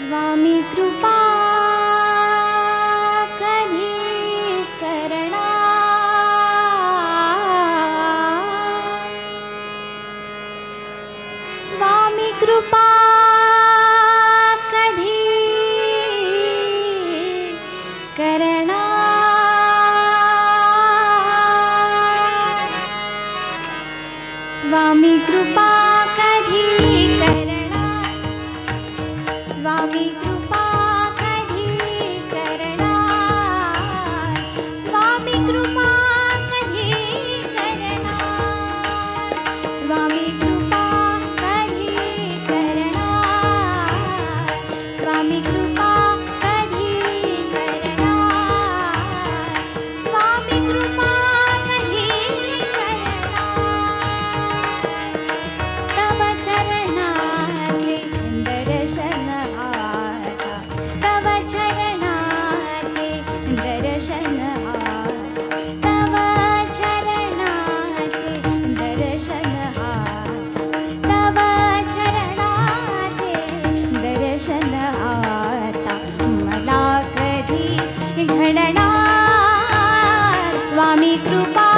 स्वामी कृपा। स्वामी शरणा स्वामी कृपा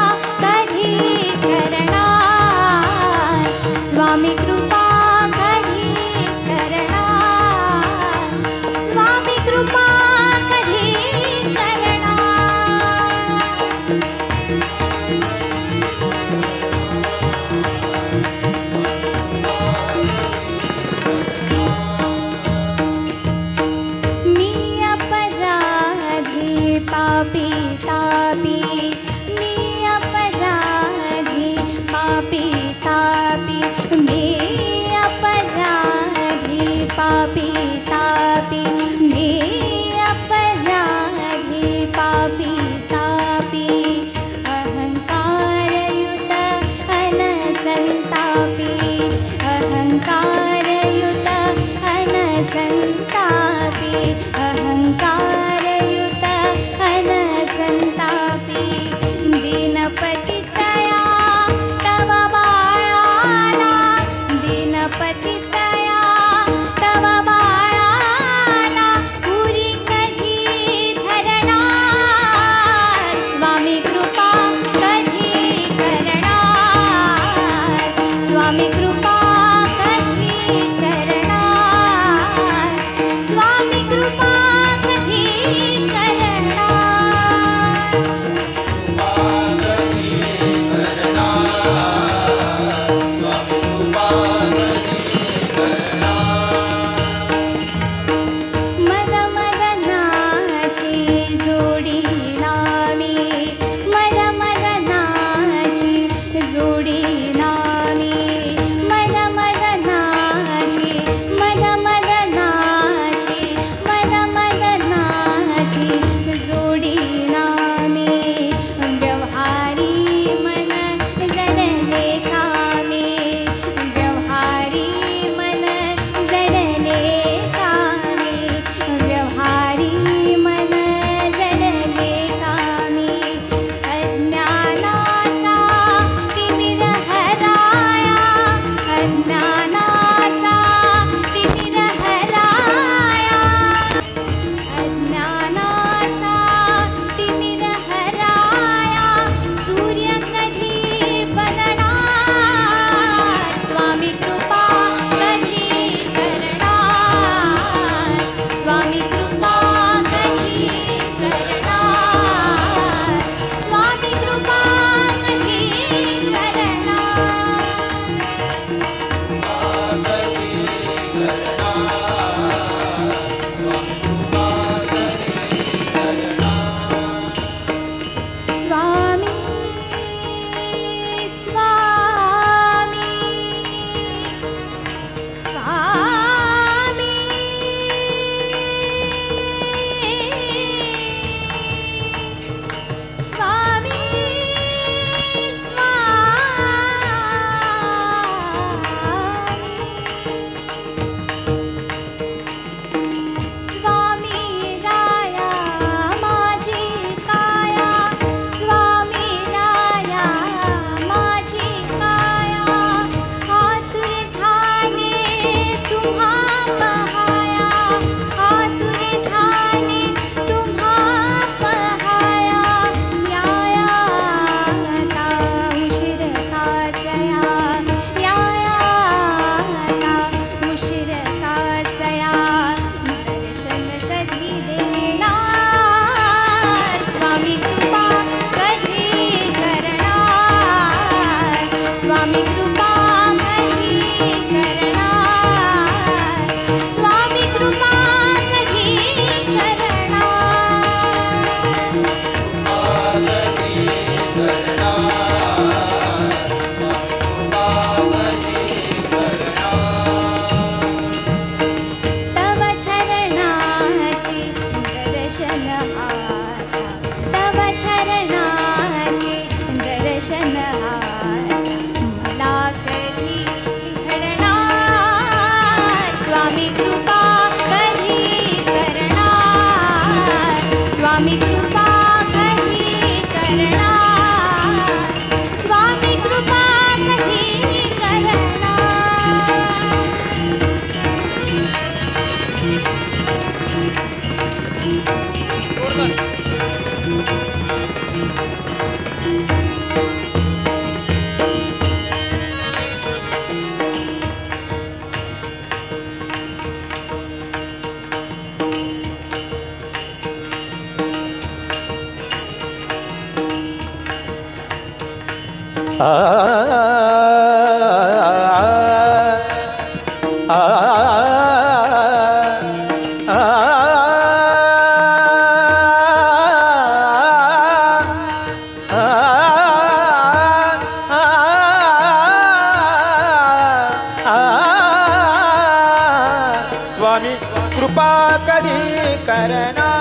స్వామి కృపా కరీ కరణా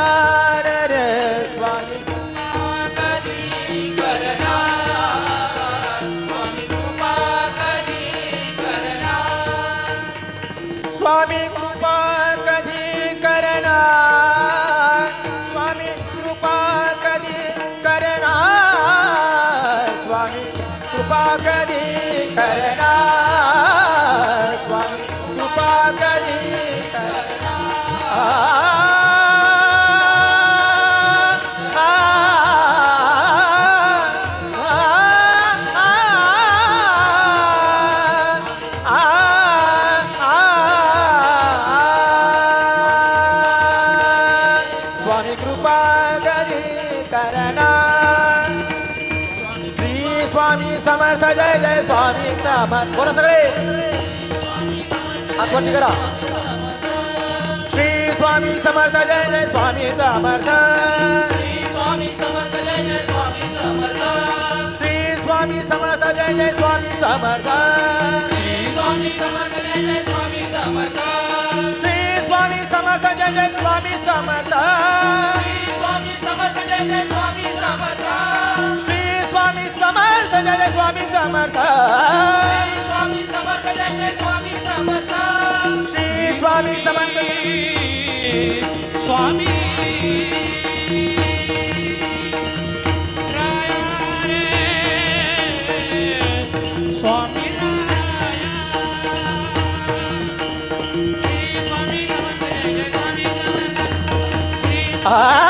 स्वामी कृपा कधी करणार? स्वामी कृपा कधी करणार? स्वामी कृपा कधी करणार? स्वामी कृपा कधी करणार? श्री स्वामी समर्थ जय जय स्वामी समर्थ. बोला सगळे. आठवणी करा. श्री स्वामी समर्थ जय जय स्वामी समर्थ. श्री स्वामी समर्थ जय जय स्वामी समर्थ. श्री स्वामी समर्थ जय जय स्वामी समर्थ. श्री स्वामी समर्थ जय जय स्वामी समर्थ. श्री स्वामी समर्थ जय जय स्वामी समर्थ श्री स्वामी समर्थ जय जय स्वामी समर्थ समर्थ जय जय स्वामी समर्थ श्री स्वामी समर्थ जय जय Swami Samarth Shri Swami Samarth Swami Swami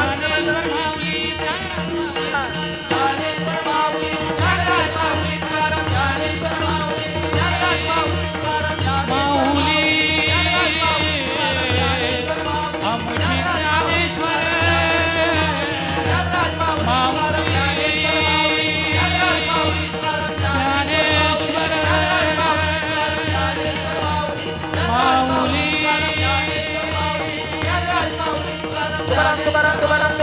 kebaran, kebaran, kebaran.